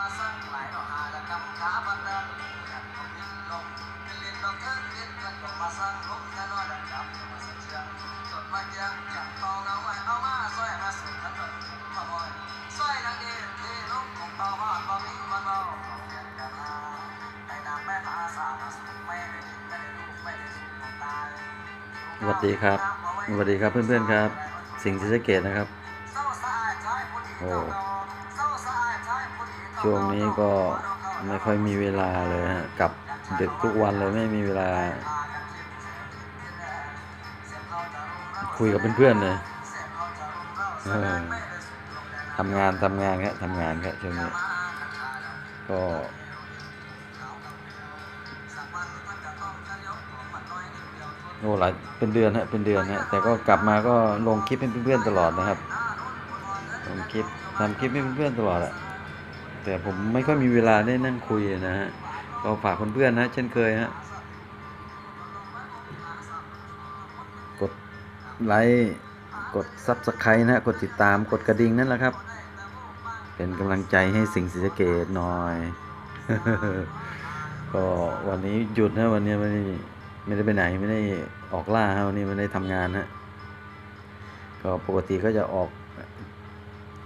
มาสั่งหลายดอกหาและกำขาบันดันขัดของดินลงเป็นเล่นดอกเทิงเล่นกันดอกมาสั่งลงกันว่าดันจับมาสั่งเชียงจดมาเยียงจับตองเอาไว้เอามาซอยมาสู่กันดอกมาบ่อยซอยนางเอกเทลงของเบาฮอดบ่มีมันเบาของเรียนกันหาในนามแม่หาสามาสู่ไม่ได้ดินไม่ได้ลูกไม่ได้สู่ของตายสวัสดีครับสวัสดีครับเพื่อนๆครับ สิ่งห์ศรีสะเกดนะครับโอ้ ช่วงนี้ก็ไม่ค่อยมีเวลาเลยฮะกลับเดึกทุกวันเลยไม่มีเวลา คุยกับเพื่อนๆเลยทำงานทำงานครับทำงานครับช่วงนี้ก็โอ้หลายเป็นเดือนฮะเป็นเดือนฮะแต่ก็กลับมาก็ลงคลิปให้เพื่อนๆตลอดนะครับลงคลิปทำคลิปให้เพื่อนๆตลอดอะ แต่ผมไม่ค่อยมีเวลาได้นั่งคุยนะฮะก็ฝากเพื่อนๆนะเช่นเคยฮะกดไลค์กดซับสไครต์นะฮะกดติดตามกดกระดิ่งนั่นแหละครับ เป็นกำลังใจให้สิงศรีสเกดหน่อย ก็วันนี้หยุดนะวันนี้ไม่ได้ไม่ได้ไปไหนไม่ได้ออกล่าฮะวันนี้ไม่ได้ทำงานฮะก็ปกติก็จะออก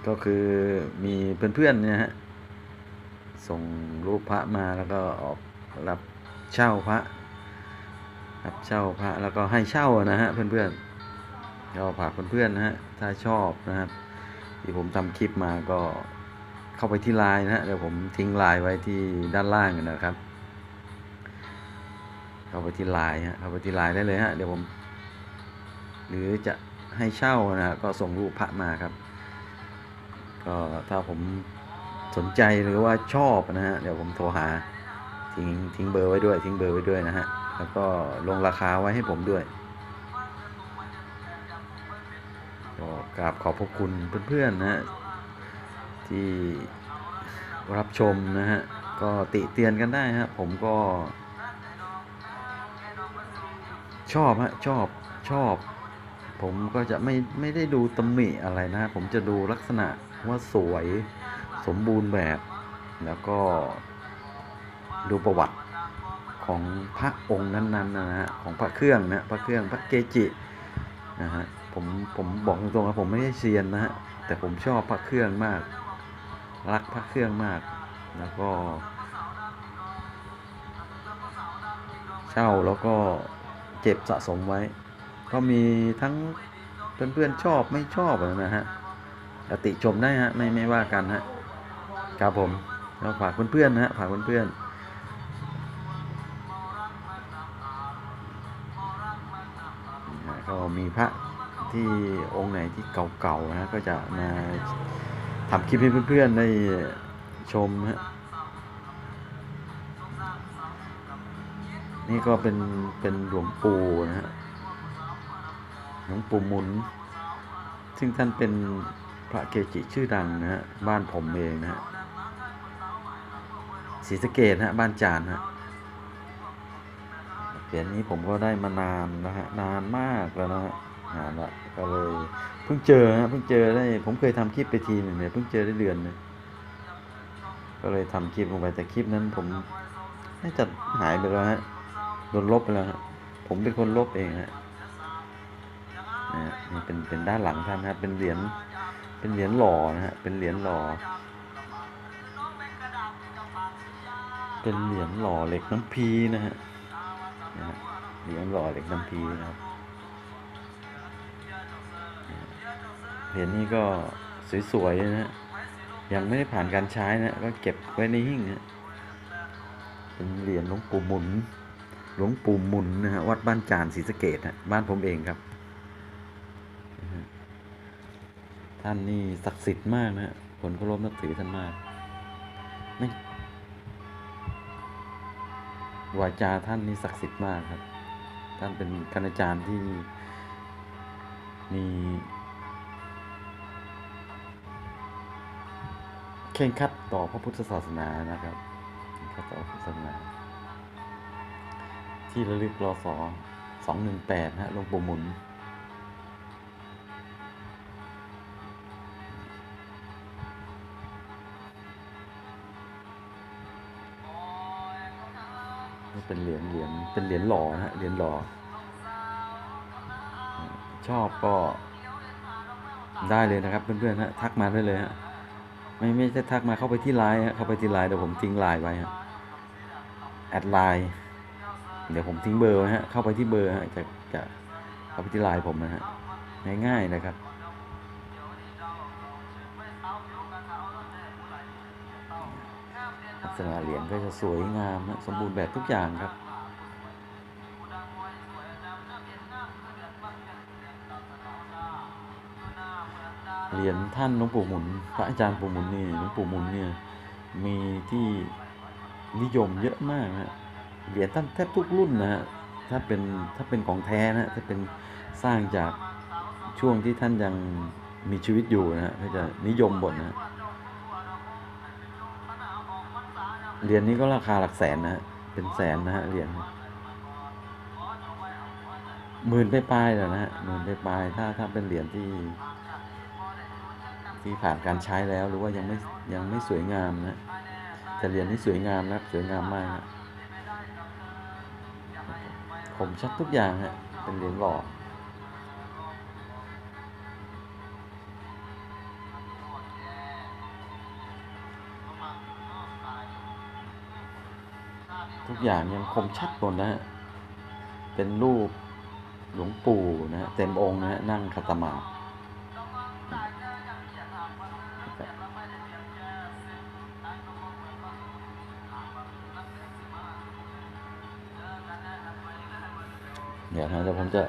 ก็คือมีเพื่อนๆเนี่ยฮะ ส่งรูปพระมาแล้วก็ออกรับเช่าพระ รับเช่าพระแล้วก็ให้เช่านะฮะเพื่อนๆก็ฝากเพื่อนๆนะฮะถ้าชอบนะครับที่ผมทำคลิปมาก็เข้าไปที่ไลน์นะฮะเดี๋ยวผมทิ้งไลน์ไว้ที่ด้านล่างนะครับ เข้าไปที่ไลน์ฮะเข้าไปที่ไลน์ได้เลยฮะเดี๋ยวผม หรือจะให้เช่านะฮะก็ส่งรูปพระมาครับ ก็ถ้าผม สนใจหรือว่าชอบนะฮะเดี๋ยวผมโทรหาทิ้งทิ้งเบอร์ไว้ด้วย ทิ้งเบอร์ไว้ด้วยนะฮะแล้วก็ลงราคาไว้ให้ผมด้วยก็กราบขอบพระคุณเพื่อนๆนะฮะที่รับชมนะฮะก็ติเตียนกันได้ฮะผมก็ ชอบฮะชอบชอบ ผมก็จะไม่ไม่ได้ดูตำหนิอะไรนะ ผมจะดูลักษณะว่าสวย สมบูรณ์แบบ แล้วก็ดูประวัติของพระองค์นั้นๆนะฮะของพระเครื่องนะพระเครื่องพระเกจินะฮะผมผมบอกตรงๆนะผมไม่ได้เซียนนะฮะแต่ผมชอบพระเครื่องมาก รักพระเครื่องมาก แล้วก็ เช่าแล้วก็เก็บสะสมไว้ ก็มีทั้งเพื่อนๆชอบไม่ชอบนะฮะอติชมได้ฮะไม่ไม่ว่ากันฮะ ครับผมก็ฝากเพื่อนๆนะฮะฝากเพื่อนๆก็มีพระที่องค์ไหนที่เก่าๆนะก็จะมาทำคลิปให้เพื่อนๆได้ชมฮะนี่ก็เป็นเป็นหลวงปู่นะฮะหลวงปู่มุน ซึ่งท่านเป็นพระเกจิชื่อดังนะฮะบ้านผมเองนะฮะ ศรีสะเกดฮะบ้านจานฮะเหรียญนี้ผมก็ได้มานานนะฮะนานมากแล้วนะฮะนานละก็เลยเพิ่งเจอฮะเพิ่งเจอได้ผมเคยทำคลิปไปทีหนึ่งเนี่ยเพิ่งเจอได้เดือนนึงก็เลยทำคลิปลงไปแต่คลิปนั้นผมน่าจะหายไปแล้วฮะโดนลบไปแล้วฮะผมเป็นคนลบเองฮะนี่เป็นเป็นด้านหลังท่านนะครับเป็นเหรียญเป็นเหรียญหล่อนะฮะเป็นเหรียญหล่อ เป็นเหรียญหล่อเหล็กน้ำพีนะฮะนะฮะเหรียญหล่อเหล็กน้ำพีนะครับ เหรียญนี้ก็สวยๆนะฮะยังไม่ได้ผ่านการใช้นะก็เก็บไว้ในหิ้งนะเป็นเหรียญหลวงปู่หมุน หลวงปู่หมุนนะฮะวัดบ้านจานศรีสะเกดฮะบ้านผมเองครับ ท่านนี่ศักดิ์สิทธิ์มากนะฮะคนเคารพนับถือท่านมากไม่ วาจาท่านนี่ศักดิ์สิทธิ์มากครับ ท่านเป็นคณาจารย์ที่มีเข่งครัดต่อพระพุทธศาสนานะครับเข่งคัดต่อพระพุทธศาสนา ที่ระลึกรอสอสองหนึ่งแปดฮะลงปู่หมุน เป็นเหรียญเหรียญเป็นเหรียญหล่อนะฮะเหรียญหล่อชอบก็ได้เลยนะครับเพื่อนๆฮะทักมาได้เลยฮะไม่ไม่ใช่ทักมาเข้าไปที่ไลน์ฮะเข้าไปที่ไลน์เดี๋ยวผมทิ้งไลน์ไว้ฮะแอดไลน์เดี๋ยวผมทิ้งเบอร์ฮะเข้าไปที่เบอร์ฮะจะจะเข้าไปที่ไลน์ผมนะฮะง่ายๆนะครับลัก ษณะเหรียญก็จะสวยงามนะสมบูรณ์แบบทุกอย่างครับ เหรียญท่านหลวงปู่หมุน พระอาจารย์ปู่หมุนนี่หลวงปู่หมุนเนี่ยมีที่นิยมเยอะมากนะฮะเหรียญท่านแทบทุกรุ่นนะฮะถ้าเป็นถ้าเป็นของแท้นะฮะถ้าเป็นสร้างจากช่วงที่ท่านยังมีชีวิตอยู่นะฮะก็จะนิยมหมดนะฮะ เหรียญนี้ก็ราคาหลักแสนนะฮะ เป็นแสนนะฮะเหรียญหมื่นไปปลายแล้วนะฮะหมื่นไปปลายถ้าถ้าเป็นเหรียญที่ ที่ผ่านการใช้แล้วหรือว่ายังไม่ยังไม่สวยงามนะแต่เหรียญนี้สวยงามนะสวยงามมากฮะผมชัดทุกอย่างฮะเป็นเหรียญหล่อ ทุกอย่างยังคมชัดหมดนะฮะเป็นรูปหลวงปู่นะฮะเต็มองค์นะฮะนั่งคัตมาเดี๋ยวนะเดี๋ยวผมจะ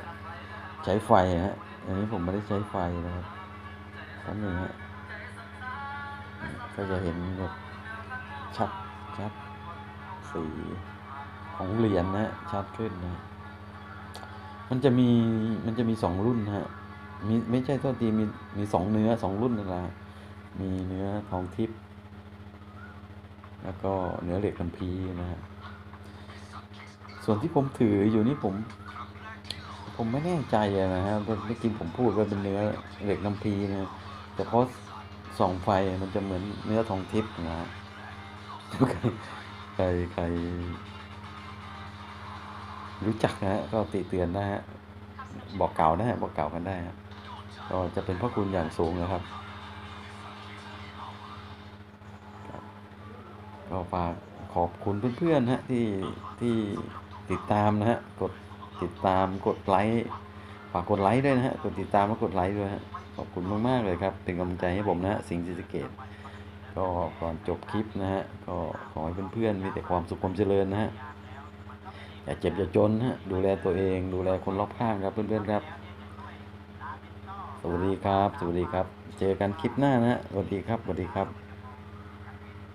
ใช้ไฟฮะ อันนี้ผมไม่ได้ใช้ไฟนะครับแป๊บนึงฮะ ก็จะเห็นแบบชัดชัด สีของเหรียญนะฮะชัดขึ้นนะ มันจะมีมันจะมีสองรุ่นนะฮะมีไม่ใช่โทษทีมีมีสองเนื้อสองรุ่นนั่นแหละมีเนื้อทองทิพย์แล้วก็เนื้อเหล็กกัมพีนะฮะส่วนที่ผมถืออยู่นี่ผม ผมไม่แน่ใจนะฮะเมื่อกี้ผมพูดว่าเป็นเนื้อเหล็กน้ำพีนะแต่เพราะส่องไฟมันจะเหมือนเนื้อทองทิพย์นะฮะ ใครใคร รู้จักนะฮะก็ติเตือนนะฮะบอกเก่านะฮะบอกเก่ากันได้ฮะก็จะเป็นพระคุณอย่างสูงนะครับครับก็ฝากขอบคุณเพื่อนๆฮะที่ที่ติดตามนะฮะกดติดตามกดไลค์ฝากกดไลค์ด้วยนะฮะกดติดตามและกดไลค์ด้วยฮะขอบคุณมากๆเลยครับเป็นกำลังใจให้ผมนะฮะสิงห์ศรีสเกต ก็ก่อนจบคลิปนะฮะ ก็ขอให้เพื่อนๆมีแต่ความสุขความเจริญนะฮะ อย่าเจ็บอย่าจนฮะ ดูแลตัวเอง ดูแลคนรอบข้างครับเพื่อนๆครับ สวัสดีครับ สวัสดีครับ เจอกันคลิปหน้านะฮะ สวัสดีครับ สวัสดีครับ